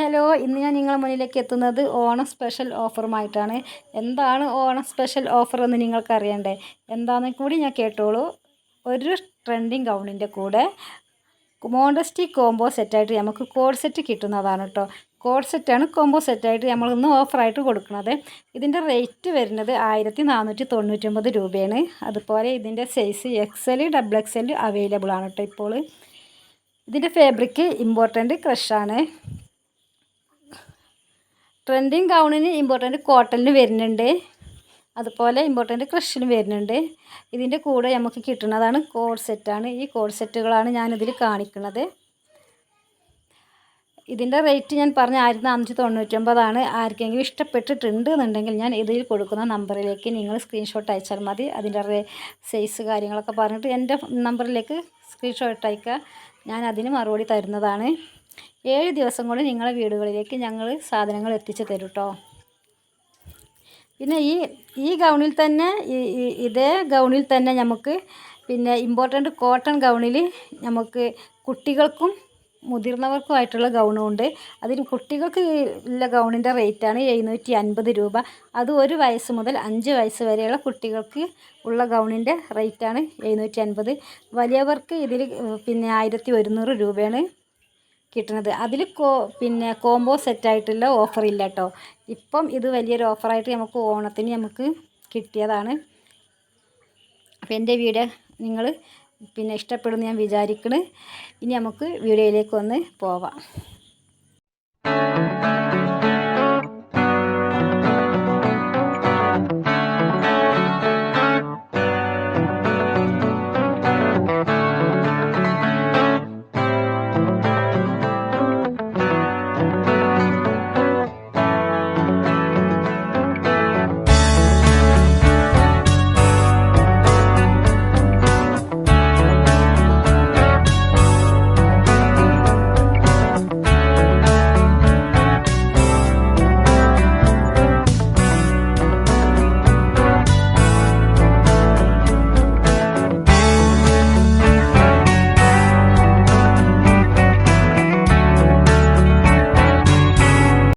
Hello ഇന്ന് ഞാൻ നിങ്ങളുടെ മുന്നിലേക്ക് എത്തുന്നത് ഓണം സ്പെഷ്യൽ ഓഫറുമായിട്ടാണ്. എന്താണ് ഓണം സ്പെഷ്യൽ ഓഫർ എന്ന് നിങ്ങൾക്ക് അറിയണ്ടേ എന്താണെന്ന് കൂടി ഞാൻ കേട്ടോളൂ. ഒരു ട്രെൻഡിങ് ഗൗണിന്റെ കൂടെ മോണ്ടസ്റ്റി കോംബോ സെറ്റായിട്ട് നമുക്ക് കോഡ് സെറ്റ് കിട്ടുന്നതാണ് കേട്ടോ. കോഡ് സെറ്റാണ് കോംബോ സെറ്റായിട്ട് നമ്മൾ ഇന്ന് ഓഫറായിട്ട് കൊടുക്കുന്നത്. ഇതിന്റെ റേറ്റ് വരുന്നത് ആയിരത്തി നാനൂറ്റി തൊണ്ണൂറ്റൊമ്പത് രൂപയാണ്. അതുപോലെ ഇതിന്റെ size X L double X L available ആണ് കേട്ടോ ഇപ്പോൾ. ഇതിന്റെ ഫാബ്രിക് ഇമ്പോർട്ടന്റ് ക്രഷാണ്. ട്രെൻഡിങ് ഗൗണിന് ഇമ്പോർട്ടന്റ് കോട്ടണിന് വരുന്നുണ്ട്. അതുപോലെ ഇമ്പോർട്ടന്റ് ക്രഷിന് വരുന്നുണ്ട്. ഇതിന്റെ കൂടെ നമുക്ക് കിട്ടുന്നതാണ് കോഡ് സെറ്റാണ് ഈ കോഡ് സെറ്റുകളാണ് ഞാനിതിൽ കാണിക്കുന്നത്. ഇതിന്റെ റേറ്റ് ഞാൻ പറഞ്ഞ ആയിരത്തി നാനൂറ്റി തൊണ്ണൂറ്റൊമ്പതാണ് ആർക്കെങ്കിലും ഇഷ്ടപ്പെട്ടിട്ടുണ്ട് എന്നുണ്ടെങ്കിൽ ഞാൻ ഇതിൽ കൊടുക്കുന്ന നമ്പറിലേക്ക് നിങ്ങൾ സ്ക്രീൻഷോട്ട് അയച്ചാൽ മതി. അതിന്റെ സൈസ് കാര്യങ്ങളൊക്കെ പറഞ്ഞിട്ട് എന്റെ നമ്പറിലേക്ക് സ്ക്രീൻഷോട്ട് അയക്കുക. ഞാൻ അതിന് മറുപടി തരുന്നതാണ്. ഏഴ് ദിവസം കൊണ്ട് നിങ്ങളെ വീടുകളിലേക്ക് ഞങ്ങൾ സാധനങ്ങൾ എത്തിച്ചു തരും കേട്ടോ പിന്നെ ഈ ഈ ഗൗണിൽ തന്നെ ഇതേ ഗൗണിൽ തന്നെ നമുക്ക് പിന്നെ ഇമ്പോർട്ടന്റ് കോട്ടൺ ഗൗണിൽ നമുക്ക് കുട്ടികൾക്കും മുതിർന്നവർക്കുമായിട്ടുള്ള ഗൗണും ഉണ്ട് അതിന് കുട്ടികൾക്ക് ഉള്ള ഗൗണിന്റെ റേറ്റാണ് എഴുന്നൂറ്റി അൻപത് രൂപ. അത് ഒരു വയസ്സ് മുതൽ അഞ്ച് വയസ്സ് വരെയുള്ള കുട്ടികൾക്ക് ഉള്ള ഗൗണിന്റെ റേറ്റാണ് എഴുന്നൂറ്റി അൻപത് വലിയവർക്ക് ഇതിൽ പിന്നെ ആയിരത്തി ഒരുന്നൂറ് രൂപയാണ് കിട്ടുന്നത്. അതിൽ കോ പിന്നെ കോംബോ സെറ്റായിട്ടുള്ള ഓഫറില്ല കേട്ടോ. ഇപ്പം ഇത് വലിയൊരു ഓഫറായിട്ട് നമുക്ക് ഓണത്തിന് നമുക്ക് കിട്ടിയതാണ്. അപ്പോൾ എന്റെ വീഡിയോ നിങ്ങൾ പിന്നെ ഇഷ്ടപ്പെടുന്നു ഞാൻ വിചാരിക്കുന്നു ഇനി നമുക്ക് വീഡിയോയിലേക്ക് ഒന്ന് പോവാം.